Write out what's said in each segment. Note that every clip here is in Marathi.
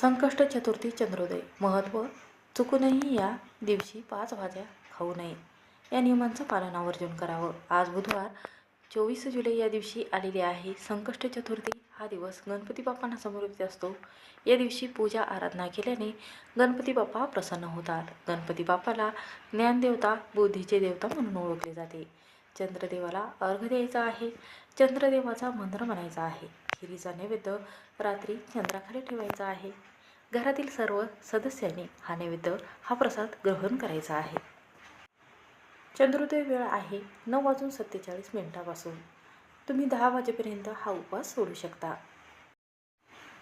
संकष्ट चतुर्थी चंद्रोदय. महत्त्व चुकूनही या दिवशी पाच भाज्या खाऊ नये. या नियमांचं पालन आवर्जून करावं. आज बुधवार चोवीस जुलै या दिवशी आलेली आहे संकष्ट चतुर्थी. हा दिवस गणपती बाप्पांना समर्पित असतो. या दिवशी पूजा आराधना केल्याने गणपती बाप्पा प्रसन्न होतात. गणपती बाप्पाला ज्ञानदेवता बुद्धीचे देवता म्हणून ओळखले जाते. चंद्रदेवाला अर्घ द्यायचा आहे. चंद्रदेवाचा मंत्र म्हणायचा आहे. खिरीचा नैवेद्य रात्री चंद्राखाली ठेवायचा आहे. घरातील सर्व सदस्यांनी हा नैवेद्य हा प्रसाद ग्रहण करायचा आहे. चंद्रोदय वेळ आहे नऊ वाजून सत्तेचाळीस मिनिटापासून. तुम्ही दहा वाजेपर्यंत हा उपवास सोडू शकता.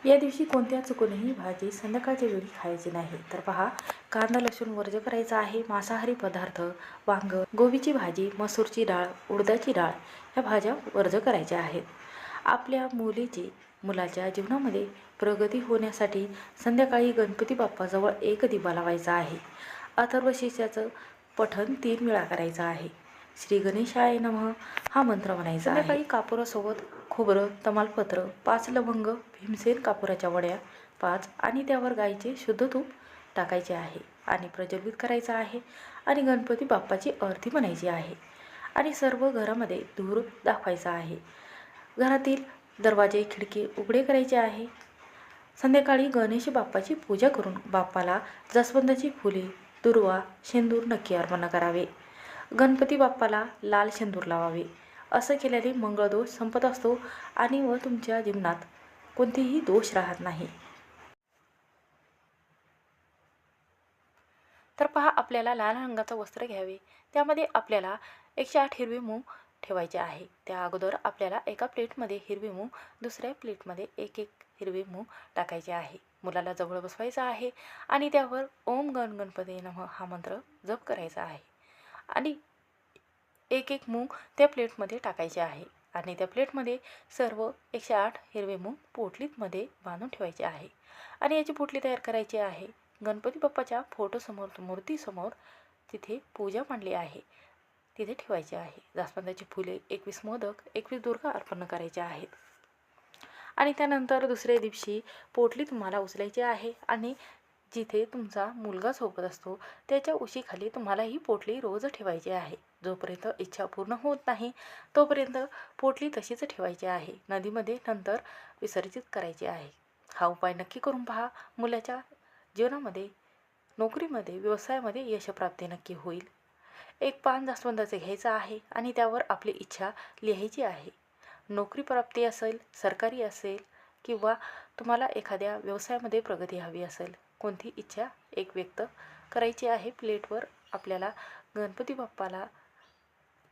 या दिवशी कोणत्या चुकूनही भाजी संध्याकाळच्या वेळी खायची नाही. तर पहा कांदा लसूण वर्ज करायचा आहे. मांसाहारी पदार्थ वांग गोबीची भाजी मसूरची डाळ उडदाची डाळ या भाज्या वर्ज करायच्या आहेत. आपल्या मुलीची मुलाच्या जीवनामध्ये प्रगती होण्यासाठी संध्याकाळी गणपती बाप्पाजवळ एक दिवा लावायचा आहे. अथर्वशीर्षाचं पठण तीन वेळा करायचं आहे. श्री गणेशाय नमः हा मंत्र म्हणायचा संध्याकाळी कापुरासोबत खोबरं तमालपत्र पाच लवंग भीमसेन कापुराच्या वड्या पाच आणि त्यावर गाईचे शुद्ध तूप टाकायचे आहे आणि प्रज्वलित करायचं आहे आणि गणपती बाप्पाची आरती म्हणायची आहे. आणि सर्व घरामध्ये धूर दाखवायचा आहे. घरातील दरवाजे खिडकी उघडे करायचे आहे. संध्याकाळी गणेश बाप्पाची पूजा करून बाप्पाला जास्वंदाची फुले दुर्वा शेंदूर नक्की अर्पण करावे. गणपती बाप्पाला लाल शेंदूर लावावे. असं केल्याने मंगळदोष संपत असतो आणि व तुमच्या जीवनात कोणतेही दोष राहत नाही. तर पहा आपल्याला लाल रंगाचं वस्त्र घ्यावे. त्यामध्ये आपल्याला एकशे आठ हिरवे मूग ठेवायचे आहे. त्या अगोदर आपल्याला एका प्लेटमध्ये हिरवे मूग दुसऱ्या प्लेटमध्ये एक एक हिरवे मूग टाकायचे आहे. मुलाला जवळ बसवायचं आहे आणि त्यावर ओम गण गणपती नम हा मंत्र जप करायचा आहे. आणि एक एक मूग त्या प्लेटमध्ये टाकायचे आहे. आणि त्या प्लेटमध्ये सर्व एकशे आठ हिरवे मूग पोटलीतमध्ये बांधून ठेवायचे आहे. आणि याची पोटली तयार करायची आहे. गणपती बाप्पाच्या फोटोसमोर मूर्तीसमोर तिथे पूजा मांडली आहे. तिथे ठेवायचे आहे. जास्वंदाची फुले एकवीस मोदक एकवीस दुर्गा अर्पण करायचे आहेत. आणि त्यानंतर दुसऱ्या दिवशी पोटली तुम्हाला उचलायची आहे आणि जिथे तुमचा मुलगा झोपत असतो त्याच्या उशीखाली तुम्हाला ही पोटली रोज ठेवायची आहे. जोपर्यंत इच्छा पूर्ण होत नाही तोपर्यंत पोटली तशीच ठेवायची आहे. नदीमध्ये नंतर विसर्जित करायची आहे. हा उपाय नक्की करून पहा. मुलाच्या जीवनामध्ये नोकरीमध्ये व्यवसायामध्ये यशप्राप्ती नक्की होईल. एक पान जास्वंदाचं घ्यायचं आहे आणि त्यावर आपली इच्छा लिहायची आहे. नोकरी प्राप्ती असेल सरकारी असेल किंवा तुम्हाला एखाद्या व्यवसायामध्ये प्रगती हवी असेल कोणती इच्छा एक व्यक्त करायची आहे प्लेटवर आपल्याला गणपती बाप्पाला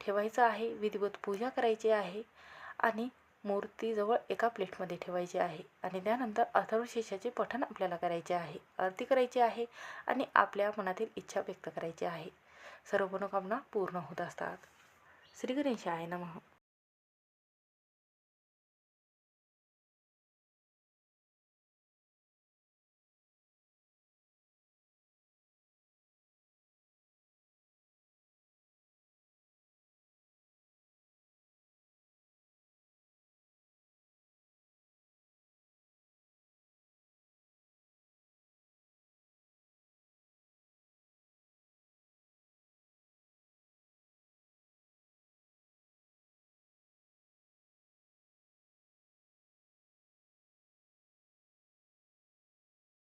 ठेवायचं आहे विधिवत पूजा करायची आहे आणि मूर्तीजवळ एका प्लेटमध्ये ठेवायची आहे आणि त्यानंतर अथर्वशीर्षाचे पठण आपल्याला करायचे आहे आरती करायची आहे आणि आपल्या मनातील इच्छा व्यक्त करायची आहे. सर्व मनोकामना पूर्ण होत असतात. श्री गणेशाय नमः.